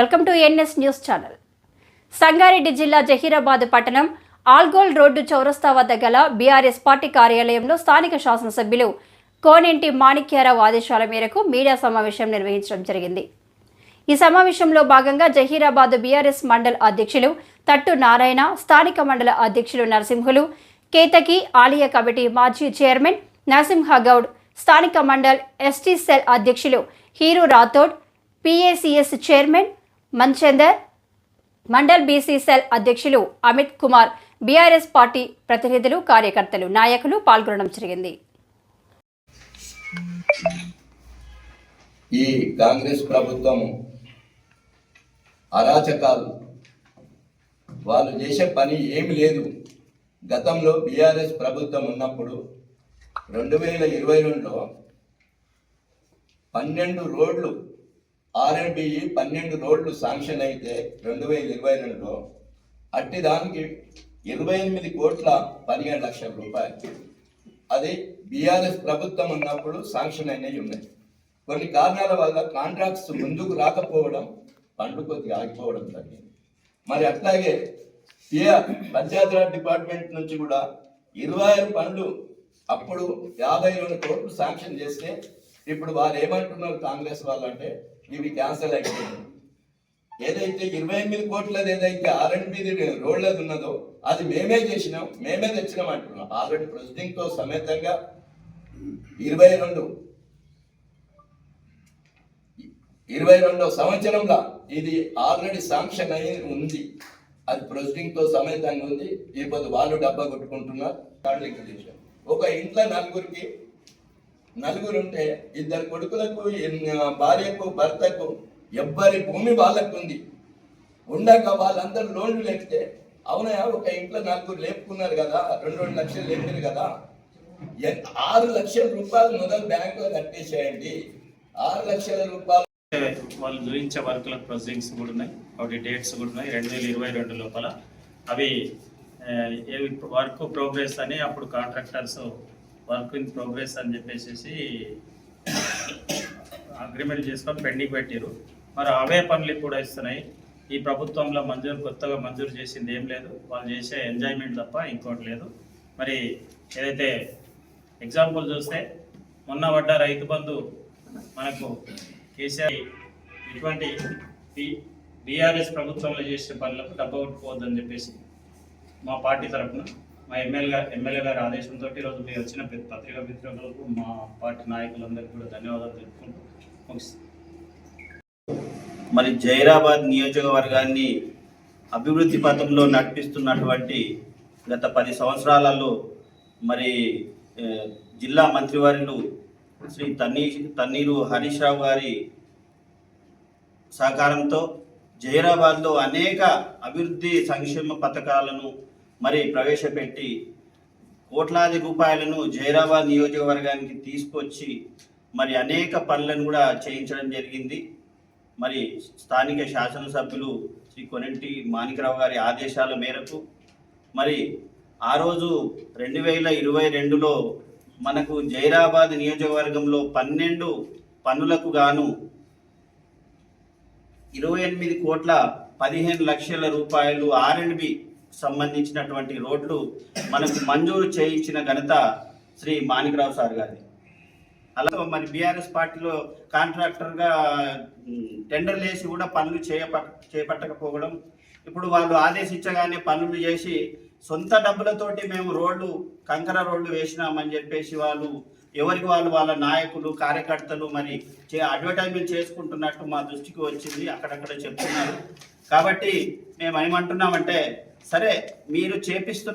Welcome to NS news channel. Sangareddy జిల్లా జహీరాబాద్ పట్టణం ALGOL road చౌరస్తా వద్ద గల బీఆర్ఎస్ పార్టీ కార్యాలయంలో స్థానిక శాసనసభ్యులు కోనెంటి మాణిక్యారావు ఆదేశాల మేరకు మీడియా సమావేశం నిర్వహించడం జరిగింది. ఈ సమావేశంలో భాగంగా జహీరాబాద్ బీఆర్ఎస్ మండల్ అధ్యక్షులు తట్టు నారాయణ స్థానిక మండల అధ్యక్షులు నరసింహులు కేతకి ఆలయ కమిటీ మాజీ చైర్మన్ నరసింహగౌడ్ స్థానిక మండల్ ఎస్టీ సెల్ అధ్యక్షులు Heeru Rathod PACS chairman Manchander mandal BCCL అధ్యక్షులు అమిత్ కుమార్ బీఆర్ఎస్ పార్టీ ప్రతినిధులు కార్యకర్తలు నాయకులు పాల్గొనడం జరిగింది. ఈ కాంగ్రెస్ ప్రభుత్వం అరాచకాలు. వాళ్ళు చేసే పని ఏమి లేదు. గతంలో బీఆర్ఎస్ ప్రభుత్వం ఉన్నప్పుడు రెండు వేల ఇరవై రెండులో పన్నెండు రోడ్లు ఆర్ఎన్బిఈ పన్నెండు రోడ్లు శాంక్షన్ అయితే రెండు వేల ఇరవై రెండులో అట్టి దానికి ఇరవై ఎనిమిది కోట్ల పదిహేడు లక్షల రూపాయలు. అది బీఆర్ఎస్ ప్రభుత్వం ఉన్నప్పుడు శాంక్షన్ అయినవి ఉన్నాయి. కొన్ని కారణాల వల్ల కాంట్రాక్ట్స్ ముందుకు రాకపోవడం పండ్లు కొద్దిగా ఆగిపోవడం జరిగింది. మరి అట్లాగే ఏ పంచాయతీరాజ్ డిపార్ట్మెంట్ నుంచి కూడా ఇరవై ఆరు పనులు అప్పుడు యాభై రెండు కోట్లు శాంక్షన్ చేస్తే ఇప్పుడు వారు ఏమంటున్నారు కాంగ్రెస్ వాళ్ళు అంటే ఇవి క్యాన్సిల్ అయిపోయింది ఏదైతే ఇరవై ఎనిమిది కోట్లది ఏదైతే ఆర్ఎండ్బి రోడ్లది ఉన్నదో అది మేమే చేసినాం మేమే తెచ్చినాం అంటున్నాం. ఆల్రెడీ ప్రొసీడింగ్తో సమేతంగా ఇరవై రెండు. ఇరవై రెండో సంవత్సరంలో ఇది ఆల్రెడీ శాంక్షన్ అయి ఉంది. అది ప్రొసీడింగ్తో సమేతంగా ఉంది. ఈ పొద్దు వాళ్ళు డబ్బా కొట్టుకుంటున్నారు. ఒక ఇంట్లో నలుగురికి నలుగురుంటే ఇద్దరు కొడుకులకు భార్యకు భర్తకు ఎవ్వరి భూమి వాళ్ళకు ఉంది ఉండక వాళ్ళందరూ లోన్లు లేపితే అవునయా ఒక ఇంట్లో నలుగురు లేపుకున్నారు కదా రెండు రెండు లక్షలు లేపారు కదా. ఆరు లక్షల రూపాయలు మొదలు బ్యాంకులో కట్టేసేయండి. ఆరు లక్షల రూపాయలు వాళ్ళు చూపించే వర్క్ల ప్రొసీడింగ్స్ కూడా ఉన్నాయి వాటి డేట్స్ కూడా ఉన్నాయి రెండు వేల ఇరవై రెండు లోపల. అవి ఏవి వర్క్ ప్రోగ్రెస్ అని అప్పుడు కాంట్రాక్టర్స్ వర్క్ ఇన్ ప్రోగ్రెస్ అని చెప్పేసి అగ్రిమెంట్ చేసుకొని పెండింగ్ పెట్టారు. మరి అవే పనులు కూడా ఇస్తున్నాయి ఈ ప్రభుత్వంలో మంజూరు కొత్తగా మంజూరు చేసింది ఏం లేదు. వాళ్ళు చేసే ఎంజాయ్మెంట్ తప్ప ఇంకోటి లేదు. మరి ఏదైతే ఎగ్జాంపుల్ చూస్తే మొన్న పడ్డ రైతు బంధు మనకు కేసీఆర్ ఇటువంటి బీఆర్ఎస్ ప్రభుత్వంలో చేసే పనులకు డబ్బు కొట్టుకోవద్దని చెప్పేసి మా పార్టీ తరఫున మా ఎమ్మెల్యే గారు ఎమ్మెల్యే గారి ఆదేశంతో ఈరోజు మీరు వచ్చిన పత్రికా మిత్రులకు మా పార్టీ నాయకులందరికీ కూడా ధన్యవాదాలు తెలుపుకుంటూ మరి జైరాబాద్ నియోజకవర్గాన్ని అభివృద్ధి పథంలో నడిపిస్తున్నటువంటి గత పది సంవత్సరాలలో మరి జిల్లా మంత్రివర్యులు శ్రీ తన్నీ తన్నీరు హరీష్ రావు గారి సహకారంతో జైరాబాద్లో అనేక అభివృద్ధి సంక్షేమ పథకాలను మరి ప్రవేశపెట్టి కోట్లాది రూపాయలను జైరాబాద్ నియోజకవర్గానికి తీసుకొచ్చి మరి అనేక పనులను కూడా చేయించడం జరిగింది. మరి స్థానిక శాసనసభ్యులు శ్రీ కొనెంటి మాణికరావు గారి ఆదేశాల మేరకు మరి ఆ రోజు రెండు వేల ఇరవై రెండులో మనకు జైరాబాద్ నియోజకవర్గంలో పన్నెండు పనులకు గాను ఇరవై ఎనిమిది కోట్ల పదిహేను లక్షల రూపాయలు ఆర్ అండ్ బి సంబంధించినటువంటి రోడ్లు మనకు మంజూరు చేయించిన ఘనత శ్రీ మాణికరావు సార్ గారిది అలా మరి బీఆర్ఎస్ పార్టీలో కాంట్రాక్టర్గా టెండర్లు వేసి కూడా పనులు చేయప చేపట్టకపోవడం ఇప్పుడు వాళ్ళు ఆదేశించగానే పనులు చేసి సొంత డబ్బులతోటి మేము రోడ్లు కంకర రోడ్లు వేసినామని చెప్పేసి వాళ్ళు ఎవరికి వాళ్ళు వాళ్ళ నాయకులు కార్యకర్తలు మరి చే అడ్వర్టైజ్మెంట్ చేసుకుంటున్నట్టు మా దృష్టికి వచ్చింది అక్కడక్కడ చెప్తున్నారు. కాబట్టి మేము ఏమంటున్నామంటే సరే మీరు చేపిస్తున్న